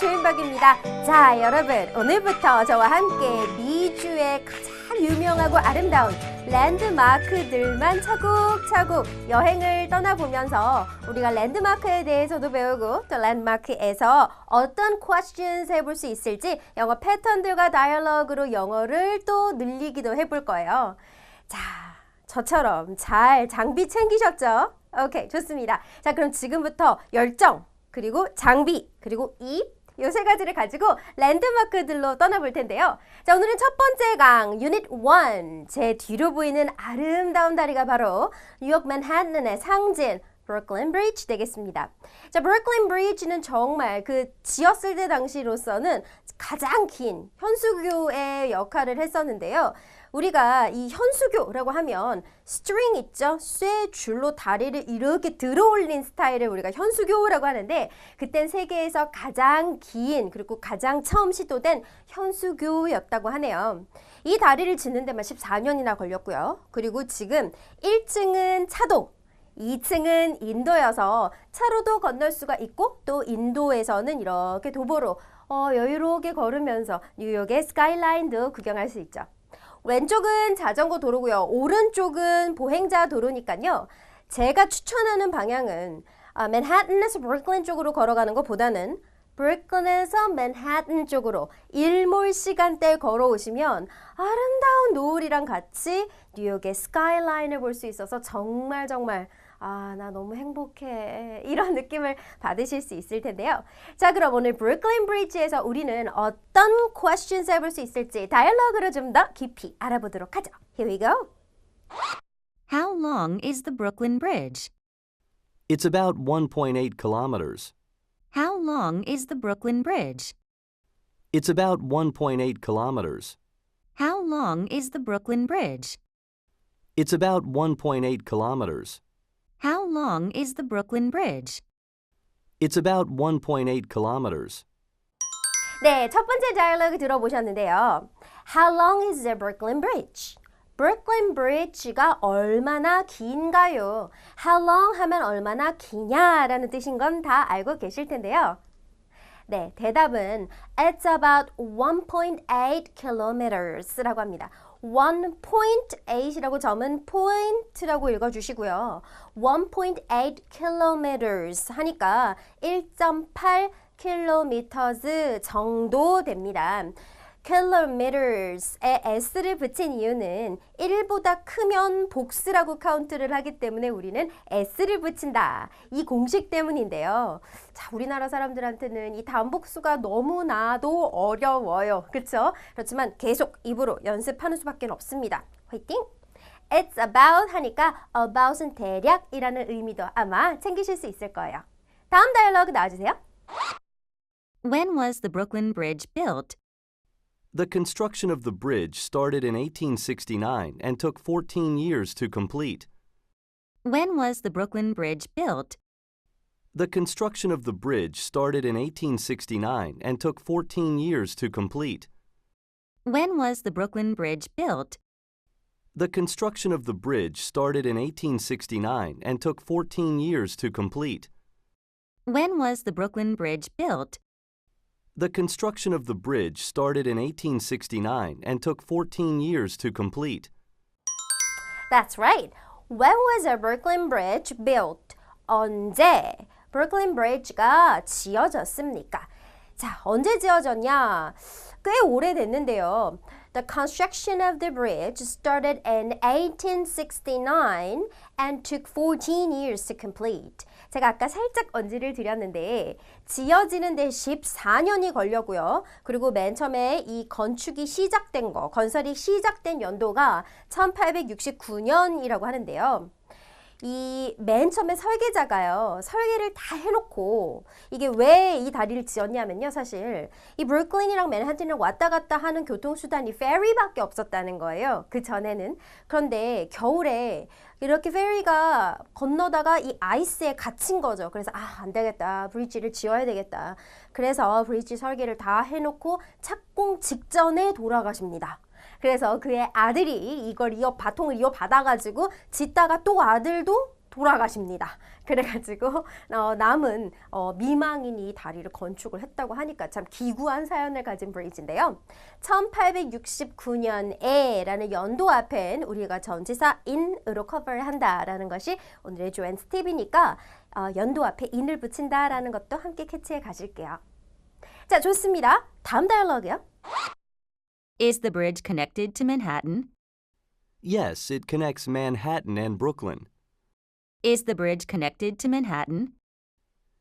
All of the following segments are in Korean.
조윤박입니다. 자, 여러분, 오늘부터 저와 함께 미주의 가장 유명하고 아름다운 랜드마크들만 차곡차곡 여행을 떠나보면서 우리가 랜드마크에 대해서도 배우고 또 랜드마크에서 어떤 questions 해볼 수 있을지 영어 패턴들과 다이얼로그로 영어를 또 늘리기도 해볼 거예요. 자, 저처럼 잘 장비 챙기셨죠? 오케이, 좋습니다. 자, 그럼 지금부터 열정, 그리고 장비, 그리고 입, 요 세 가지를 가지고 랜드마크들로 떠나볼 텐데요. 자, 오늘은 첫 번째 강, 유닛 1. 제 뒤로 보이는 아름다운 다리가 바로 뉴욕 맨하튼의 상징, 브루클린 브리지 되겠습니다. 자, 브루클린 브리지는 정말 그 지었을 때 당시로서는 가장 긴 현수교의 역할을 했었는데요. 우리가 이 현수교라고 하면 스트링 있죠? 쇠 줄로 다리를 이렇게 들어 올린 스타일을 우리가 현수교라고 하는데 그땐 세계에서 가장 긴 그리고 가장 처음 시도된 현수교였다고 하네요. 이 다리를 짓는 데만 14년이나 걸렸고요. 그리고 지금 1층은 차도 2층은 인도여서 차로도 건널 수가 있고 또 인도에서는 이렇게 도보로 어, 여유롭게 걸으면서 뉴욕의 스카이라인도 구경할 수 있죠. 왼쪽은 자전거 도로고요. 오른쪽은 보행자 도로니까요. 제가 추천하는 방향은 아, 맨하튼에서 브루클린 쪽으로 걸어가는 것보다는 브루클린에서 맨하튼 쪽으로 일몰 시간대에 걸어오시면 아름다운 노을이랑 같이 뉴욕의 스카이라인을 볼 수 있어서 정말 정말 아, 나 너무 행복해. 이런 느낌을 받으실 수 있을 텐데요. 자, 그럼 오늘 브루클린 브리지에서 우리는 어떤 questions 해볼 수 있을지 다이얼로그로 좀 더 깊이 알아보도록 하죠. Here we go. How long is the Brooklyn Bridge? It's about 1.8 kilometers. How long is the Brooklyn Bridge? It's about 1.8 kilometers. How long is the Brooklyn Bridge? It's about 1.8 kilometers. How long is the Brooklyn Bridge? It's about 1.8 kilometers. 네, 첫 번째 다이얼로그 들어보셨는데요. How long is the Brooklyn Bridge? 브루클린 브리지가 얼마나 긴가요? How long 하면 얼마나 기냐라는 뜻인 건 다 알고 계실 텐데요. 네, 대답은 It's about 1.8 kilometers라고 합니다. 1.8이라고 점은 point라고 읽어주시고요. 1.8 kilometers 하니까 1.8 kilometers 정도 됩니다. Kilometers에 s를 붙인 이유는 1보다 크면 복수라고 카운트를 하기 때문에 우리는 s를 붙인다. 이 공식 때문인데요. 자, 우리나라 사람들한테는 이 단복수가 너무나도 어려워요. 그렇죠? 그렇지만 계속 입으로 연습하는 수밖에 없습니다. 화이팅! It's about 하니까 about은 대략이라는 의미도 아마 챙기실 수 있을 거예요. 다음 다이얼로그 나와주세요. When was the Brooklyn Bridge built? The construction of the bridge started in 1869 and took 14 years to complete. When was the Brooklyn Bridge built? The construction of the bridge started in 1869 and took 14 years to complete. When was the Brooklyn Bridge built? The construction of the bridge started in 1869 and took 14 years to complete. When was the Brooklyn Bridge built? The construction of the bridge started in 1869 and took 14 years to complete. That's right. When was the Brooklyn Bridge built? 언제 Brooklyn Bridge가 지어졌습니까? 자, 언제 지어졌냐? 꽤 오래됐는데요. The construction of the bridge started in 1869 and took 14 years to complete. 제가 아까 살짝 언지를 드렸는데 지어지는 데 14년이 걸렸고요. 그리고 맨 처음에 이 건축이 시작된 거, 건설이 시작된 연도가 1869년이라고 하는데요. 이 맨 처음에 설계자가요 설계를 다 해놓고 이게 왜 이 다리를 지었냐면요 사실 이 브루클린이랑 맨하튼을 왔다 갔다 하는 교통수단이 페리밖에 없었다는 거예요 그 전에는. 그런데 겨울에 이렇게 페리가 건너다가 이 아이스에 갇힌 거죠. 그래서 아 안 되겠다. 브릿지를 지어야 되겠다. 그래서 브릿지 설계를 다 해놓고 착공 직전에 돌아가십니다 그래서 그의 아들이 이걸 이어 바통을 이어 받아가지고 짓다가 또 아들도 돌아가십니다. 그래가지고 어, 남은 어, 미망인이 이 다리를 건축을 했다고 하니까 참 기구한 사연을 가진 브리지인데요. 1869년에 라는 연도 앞엔 우리가 전치사 in으로 커버를 한다라는 것이 오늘의 조앤 스텝이니까 어, 연도 앞에 in을 붙인다라는 것도 함께 캐치해 가실게요. 자, 좋습니다. 다음 다이얼로그요. Is the bridge connected to Manhattan? Yes, it connects Manhattan and Brooklyn. Is the bridge connected to Manhattan?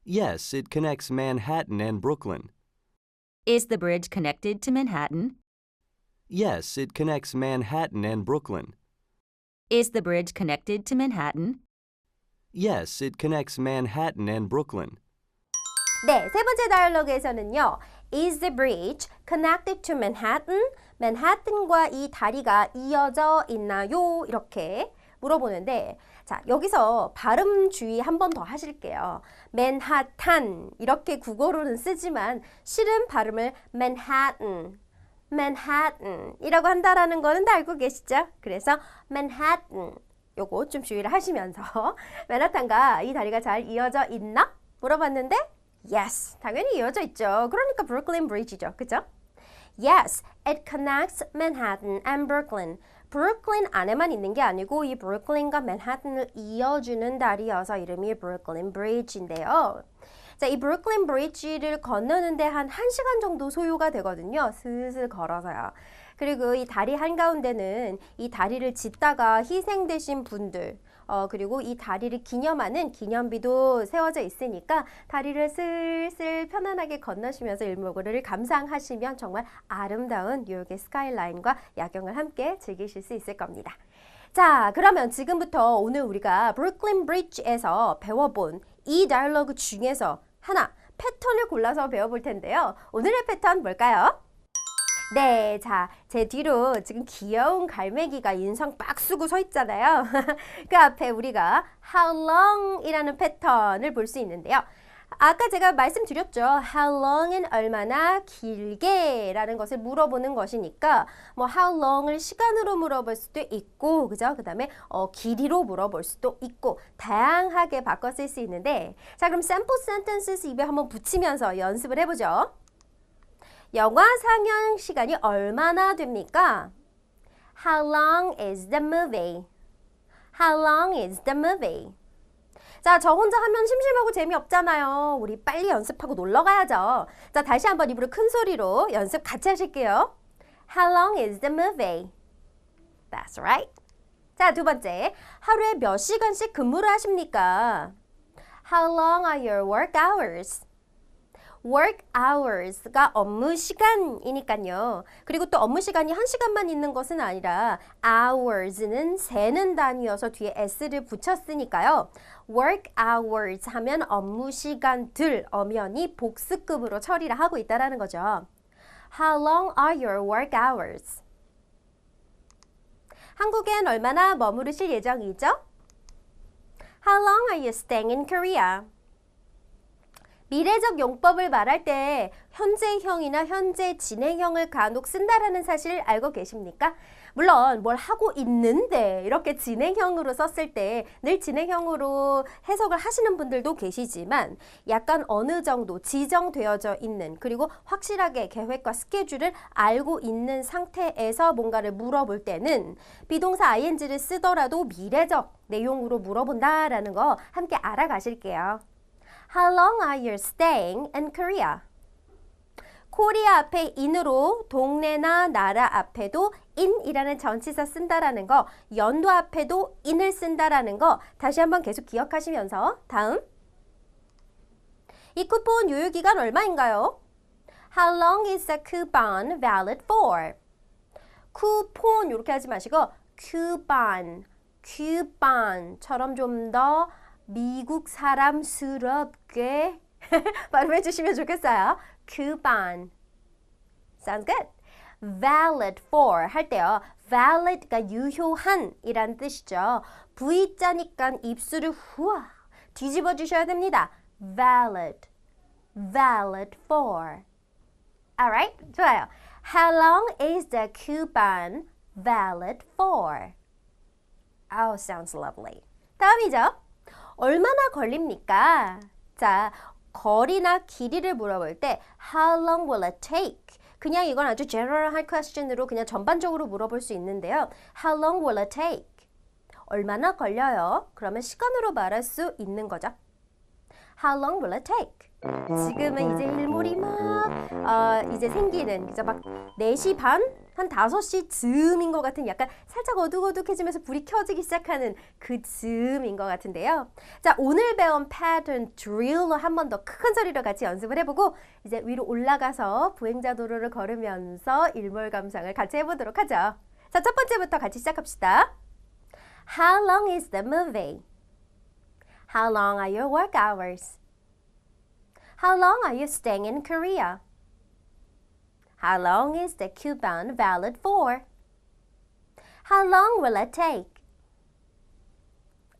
Yes, it connects Manhattan and Brooklyn. Is the bridge connected to Manhattan? Yes, it connects Manhattan and Brooklyn. Is the bridge connected to Manhattan? Yes, it connects Manhattan and Brooklyn. 네, 세 번째 다이얼로그에서는요. Is the bridge connected to Manhattan? 맨하튼과 이 다리가 이어져 있나요? 이렇게 물어보는데 자, 여기서 발음 주의 한 번 더 하실게요. 맨하탄 이렇게 국어로는 쓰지만 실은 발음을 맨하튼 맨하튼이라고 한다라는 거는 다 알고 계시죠? 그래서 맨하튼 요거 좀 주의를 하시면서 맨하탄과 이 다리가 잘 이어져 있나? 물어봤는데 yes, 당연히 이어져 있죠. 그러니까 브루클린 브리지죠. 그죠? Yes, it connects Manhattan and Brooklyn. 브루클린 안에만 있는 게 아니고 이 브루클린과 맨하튼을 이어주는 다리여서 이름이 브루클린 브리지인데요. 자, 이 브루클린 브리지를 건너는데 한 1시간 정도 소요가 되거든요. 슬슬 걸어서요. 그리고 이 다리 한가운데는 이 다리를 짓다가 희생되신 분들, 어, 그리고 이 다리를 기념하는 기념비도 세워져 있으니까 다리를 슬슬 편안하게 건너시면서 일몰고를 감상하시면 정말 아름다운 뉴욕의 스카이라인과 야경을 함께 즐기실 수 있을 겁니다. 자, 그러면 지금부터 오늘 우리가 브루클린 브리지에서 배워본 이 다이얼로그 중에서 하나 패턴을 골라서 배워볼 텐데요. 오늘의 패턴 뭘까요? 네, 자, 제 뒤로 지금 귀여운 갈매기가 인상 빡 쓰고 서 있잖아요. 그 앞에 우리가 how long 이라는 패턴을 볼 수 있는데요. 아까 제가 말씀드렸죠. How long은 얼마나 길게 라는 것을 물어보는 것이니까 뭐 how long을 시간으로 물어볼 수도 있고 그죠? 그 다음에 어, 길이로 물어볼 수도 있고 다양하게 바꿔 쓸 수 있는데 자 그럼 sample sentences 입에 한번 붙이면서 연습을 해보죠. 영화 상영 시간이 얼마나 됩니까? How long is the movie? How long is the movie? 자, 저 혼자 하면 심심하고 재미없잖아요. 우리 빨리 연습하고 놀러 가야죠. 자, 다시 한번 입으로 큰 소리로 연습 같이 하실게요. How long is the movie? That's right. 자, 두 번째. 하루에 몇 시간씩 근무를 하십니까? How long are your work hours? Work hours가 업무 시간이니까요. 그리고 또 업무 시간이 한 시간만 있는 것은 아니라 hours는 세는 단위여서 뒤에 s를 붙였으니까요. work hours 하면 업무 시간들 엄연히 복수급으로 처리를 하고 있다라는 거죠. How long are your work hours? 한국엔 얼마나 머무르실 예정이죠? How long are you staying in Korea? 미래적 용법을 말할 때 현재형이나 현재 진행형을 간혹 쓴다라는 사실 알고 계십니까? 물론 뭘 하고 있는데 이렇게 진행형으로 썼을 때 늘 진행형으로 해석을 하시는 분들도 계시지만 약간 어느 정도 지정되어져 있는 그리고 확실하게 계획과 스케줄을 알고 있는 상태에서 뭔가를 물어볼 때는 비동사 ing를 쓰더라도 미래적 내용으로 물어본다라는 거 함께 알아가실게요. How long are you staying in Korea? 코리아 앞에 in으로 동네나 나라 앞에도 in이라는 전치사 쓴다라는 거, 연도 앞에도 in을 쓴다라는 거 다시 한번 계속 기억하시면서 다음 이 쿠폰 유효 기간 얼마인가요? How long is the coupon valid for? 쿠폰 이렇게 하지 마시고 coupon, coupon,처럼 좀 더 미국 사람스럽게 발음해 주시면 좋겠어요. coupon. Sounds good. valid for 할 때요. valid가 유효한 이란 뜻이죠. V자니까 입술을 후아 뒤집어 주셔야 됩니다. valid. valid for. Alright? 좋아요. How long is the coupon valid for? Oh, sounds lovely. 다음이죠. 얼마나 걸립니까? 자, 거리나 길이를 물어볼 때 How long will it take? 그냥 이건 아주 general한 question으로 그냥 전반적으로 물어볼 수 있는데요. How long will it take? 얼마나 걸려요? 그러면 시간으로 말할 수 있는 거죠. How long will it take? 지금은 이제 일몰이 막 어, 이제 생기는 이제 막 4시 반? 한 5시 즈음인 것 같은 약간 살짝 어둑어둑해지면서 불이 켜지기 시작하는 그 즈음인 것 같은데요. 자, 오늘 배운 패턴 드릴로 한 번 더 큰 소리로 같이 연습을 해보고 이제 위로 올라가서 보행자 도로를 걸으면서 일몰 감상을 같이 해보도록 하죠. 자, 첫 번째부터 같이 시작합시다. How long is the movie? How long are your work hours? How long are you staying in Korea? How long is the coupon valid for? How long will it take?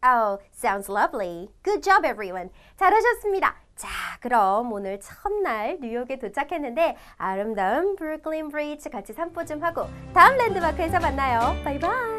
Oh, sounds lovely. Good job, everyone. 잘하셨습니다. 자, 그럼 오늘 첫날 뉴욕에 도착했는데 아름다운 브루클린 브리지 같이 산보 좀 하고 다음 랜드마크에서 만나요. 바이바이.